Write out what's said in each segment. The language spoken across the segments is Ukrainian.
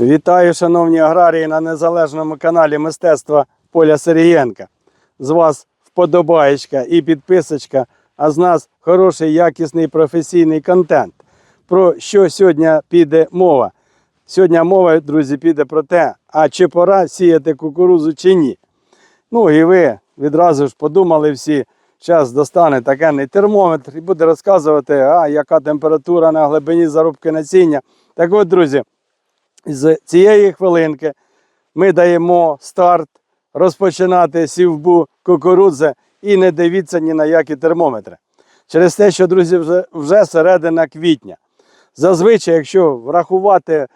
Вітаю, шановні аграрії, на незалежному каналі Мистецтва Поля Сергієнка. З вас вподобаєчка і підписочка, а з нас хороший, якісний професійний контент. Про що сьогодні піде мова? Сьогодні мова, друзі, піде про те, а чи пора сіяти кукурузу чи ні. Ну і ви відразу ж подумали всі, зараз достане такенний термометр і буде розказувати, а яка температура на глибині зарубки насіння. Так от, друзі, з цієї хвилинки ми даємо старт розпочинати сівбу кукурудзи і не дивіться ні на які термометри. Через те, що, друзі, вже, вже середина квітня. Зазвичай, якщо врахувати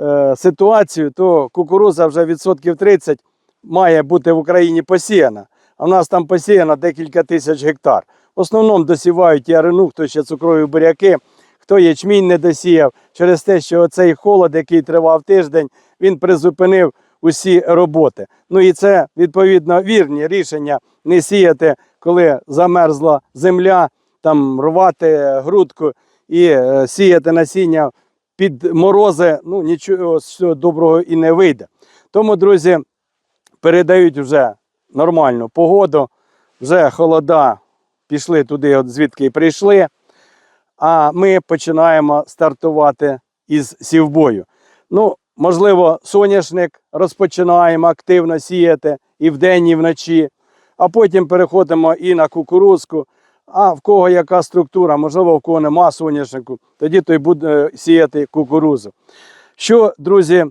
е, ситуацію, то кукурудза вже відсотків 30 має бути в Україні посіяна. А в нас там посіяно декілька тисяч гектар. В основному досівають ярину, хто ще цукрові буряки, хто ячмінь не досіяв, через те, що цей холод, який тривав тиждень, він призупинив усі роботи. Ну і це відповідно вірні рішення не сіяти, коли замерзла земля, там рвати грудку і е, сіяти насіння під морози. Ну нічого доброго і не вийде. Тому, друзі, передають вже нормальну погоду, вже холода пішли туди, от звідки й прийшли. А ми починаємо стартувати із сівбою. Ну, можливо, соняшник розпочинаємо активно сіяти і вдень, і вночі, а потім переходимо і на кукурузку. А в кого яка структура, можливо, в кого нема соняшнику, тоді той буде сіяти кукурузу. Що, друзі,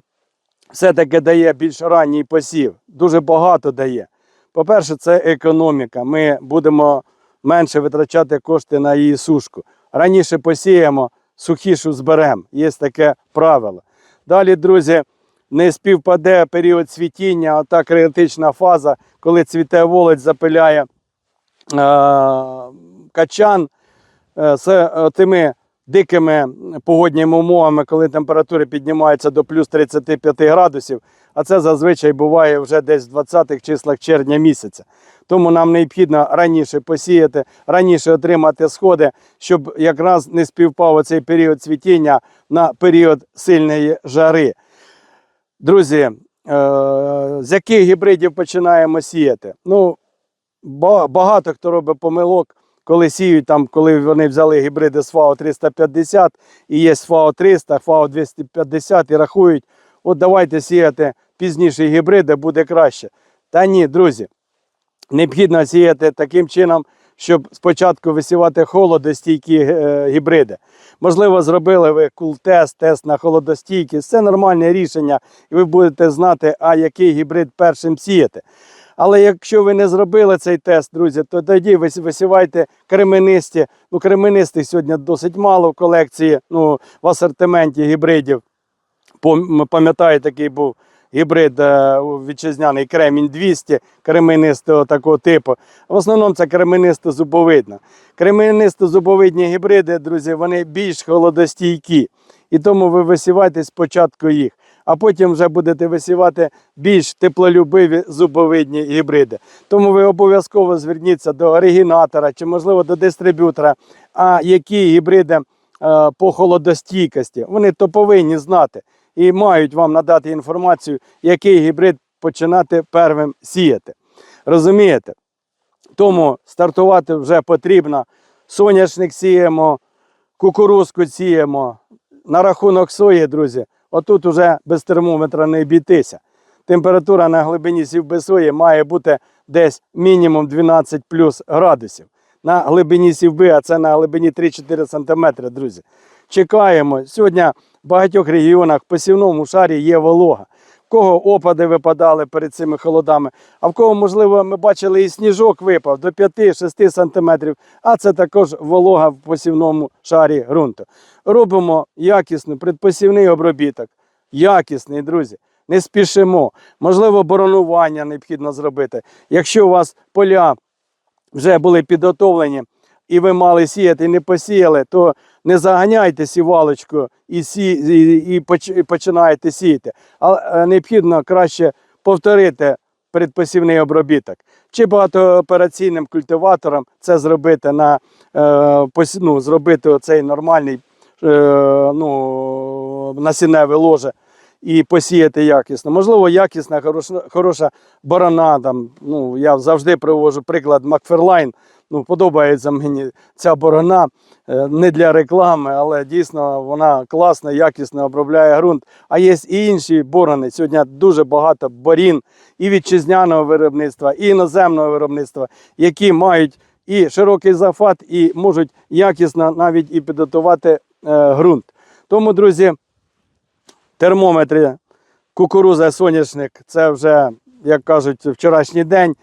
все-таки дає більш ранній посів? Дуже багато дає. По-перше, це економіка. Ми будемо менше витрачати кошти на її сушку. Раніше посіємо, сухішу зберемо. Є таке правило. Далі, друзі, не співпаде період цвітіння, а та критична фаза, коли цвіте володь, запиляє е, качан е, з тими дикими погодніми умовами, коли температури піднімаються до плюс 35 градусів, а це зазвичай буває вже десь в 20-х числах червня місяця. Тому нам необхідно раніше посіяти, раніше отримати сходи, щоб якраз не співпав оцей період цвітіння на період сильної жари. Друзі, е, з яких гібридів починаємо сіяти? Ну, багато хто робить помилок, коли сіють там, коли вони взяли гібриди з ФАО 350 і є ФАО 300, ФАО 250 і рахують, от давайте сіяти пізніші гібриди, буде краще. Та ні, друзі, необхідно сіяти таким чином, щоб спочатку висівати холодостійкі е, гібриди. Можливо, зробили ви кул-тест, тест на холодостійкість. Це нормальне рішення, і ви будете знати, а який гібрид першим сіяти. Але якщо ви не зробили цей тест, друзі, то тоді ви висівайте кременисті. Ну, кременистих сьогодні досить мало в колекції, ну, в асортименті гібридів. Пам'ятаю, такий був гібрид е, вітчизняний кремінь 200 кременистого такого типу. В основному це кременисто-зубовидна. Кременисто-зубовидні гібриди, друзі, вони більш холодостійкі. І тому ви висівайте спочатку їх, а потім вже будете висівати більш теплолюбиві зубовидні гібриди. Тому ви обов'язково зверніться до оригінатора чи, можливо, до дистриб'ютора, а які гібриди е, по холодостійкості. Вони то повинні знати і мають вам надати інформацію, який гібрид починати первим сіяти. Розумієте? Тому стартувати вже потрібно. Соняшник сіємо, кукурузку сіємо. На рахунок сої, друзі, отут уже без термометра не обійтися. Температура на глибині сівби сої має бути десь мінімум 12 плюс градусів. На глибині сівби, а це на глибині 3-4 см, друзі. Чекаємо. Сьогодні в багатьох регіонах в посівному шарі є волога. Кого опади випадали перед цими холодами, а в кого, можливо, ми бачили і сніжок випав до 5-6 см, а це також волога в посівному шарі ґрунту. Робимо якісний предпосівний обробіток. Якісний, друзі. Не спішимо. Можливо, боронування необхідно зробити. Якщо у вас поля вже були підготовлені, і ви мали сіяти не посіяли, то не заганяйте сівалочку і, сі, і, і починаєте сіяти. А е, необхідно краще повторити предпосівний обробіток. Чи багатоопераційним культиватором це зробити на е, ну, зробити оцей нормальний е, ну, насінневе ложе і посіяти якісно. Можливо, якісна, хороша, хороша борона. Там, ну, я завжди привожу приклад Макферлайн. Ну, подобається мені ця борона е, не для реклами, але дійсно вона класно, якісно обробляє ґрунт. А є і інші борони. Сьогодні дуже багато борін і вітчизняного виробництва, і іноземного виробництва, які мають і широкий зафат, і можуть якісно навіть і підготувати е, ґрунт. Тому, друзі, термометри, кукуруза, соняшник це вже, як кажуть, вчорашній день.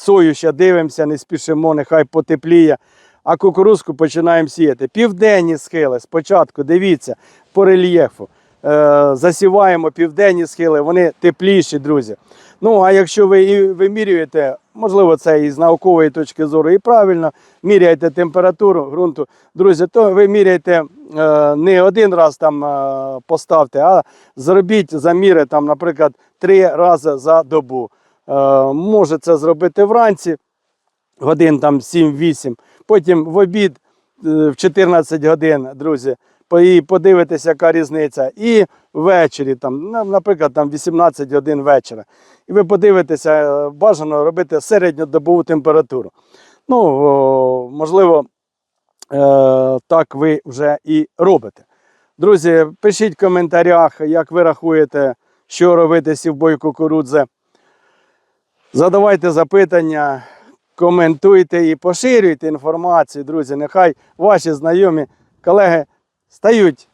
Сою ще дивимося, не спішимо, нехай потепліє. А кукурузку починаємо сіяти. Південні схили. Спочатку дивіться по рельєфу. Е, засіваємо південні схили, вони тепліші, друзі. Ну, а якщо ви і вимірюєте, можливо, це і з наукової точки зору, і правильно міряєте температуру ґрунту, друзі, то ви міряєте е, не один раз там е, поставте, а зробіть заміри, там, наприклад, три рази за добу. Е, може це зробити вранці, годин там 7-8, потім в обід е, в 14 годин, друзі, і подивитися, яка різниця. І ввечері, там, наприклад, там 18 годин вечора. І ви подивитеся, е, бажано робити середньодобову температуру. Ну, можливо, так ви вже і робите. Друзі, пишіть в коментарях, як ви рахуєте, що робити сівбою кукурудзи. Задавайте запитання, коментуйте і поширюйте інформацію, друзі. Нехай ваші знайомі колеги стають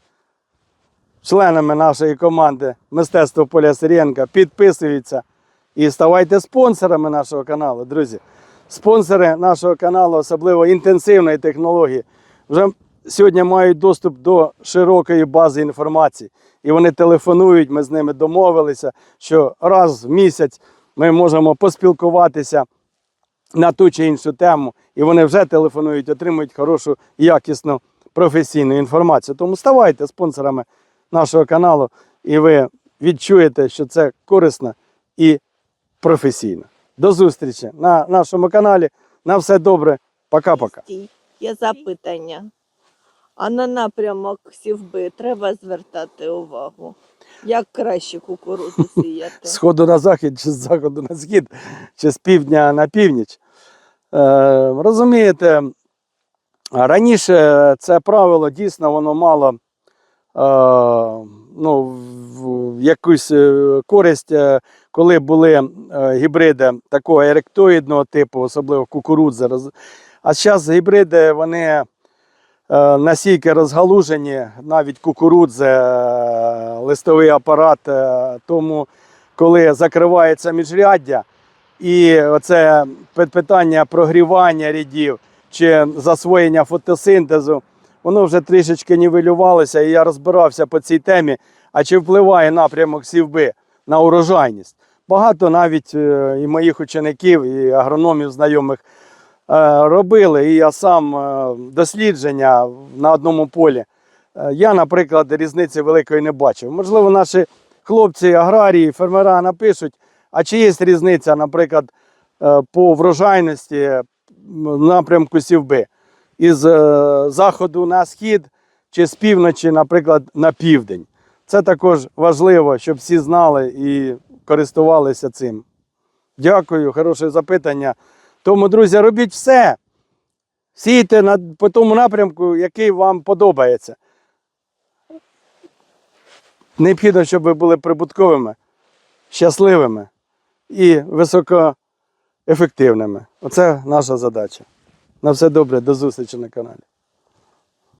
членами нашої команди Мистецтво Поля Сиренка, підписуються і ставайте спонсорами нашого каналу, друзі. Спонсори нашого каналу, особливо інтенсивної технології, вже сьогодні мають доступ до широкої бази інформації. І вони телефонують, ми з ними домовилися, що раз в місяць ми можемо поспілкуватися на ту чи іншу тему, і вони вже телефонують, отримують хорошу, якісну професійну інформацію. Тому ставайте спонсорами нашого каналу, і ви відчуєте, що це корисно і професійно. До зустрічі на нашому каналі. На все добре. Пока-пока. Є запитання. А на напрямок сівби треба звертати увагу. Як краще кукурудзу сіяти? З сходу на захід, чи з заходу на схід, чи з півдня на північ. Е, розумієте, раніше це правило дійсно воно мало е, ну, в- якусь е, користь, е, коли були е, гібриди такого еректоїдного типу, особливо кукурудзи. А зараз гібриди вони е, настільки розгалужені, навіть кукурудзи, е, листовий апарат, е, тому коли закривається міжряддя, і оце питання прогрівання рядів чи засвоєння фотосинтезу, воно вже трішечки нівелювалося, і я розбирався по цій темі, а чи впливає напрямок сівби на урожайність. Багато навіть і моїх учеників, і агрономів знайомих робили, і я сам е, дослідження на одному полі. Е, Я, наприклад, різниці великої не бачив. Можливо, наші хлопці, аграрії, фермера напишуть, а чи є різниця, наприклад, е, по врожайності напрямку сівби із е, заходу на схід чи з півночі, наприклад, на південь. Це також важливо, щоб всі знали і користувалися цим. Дякую, хороше запитання. Тому, друзі, робіть все. Сійте по тому напрямку, який вам подобається. Необхідно, щоб ви були прибутковими, щасливими і високоефективними. Оце наша задача. На все добре, до зустрічі на каналі.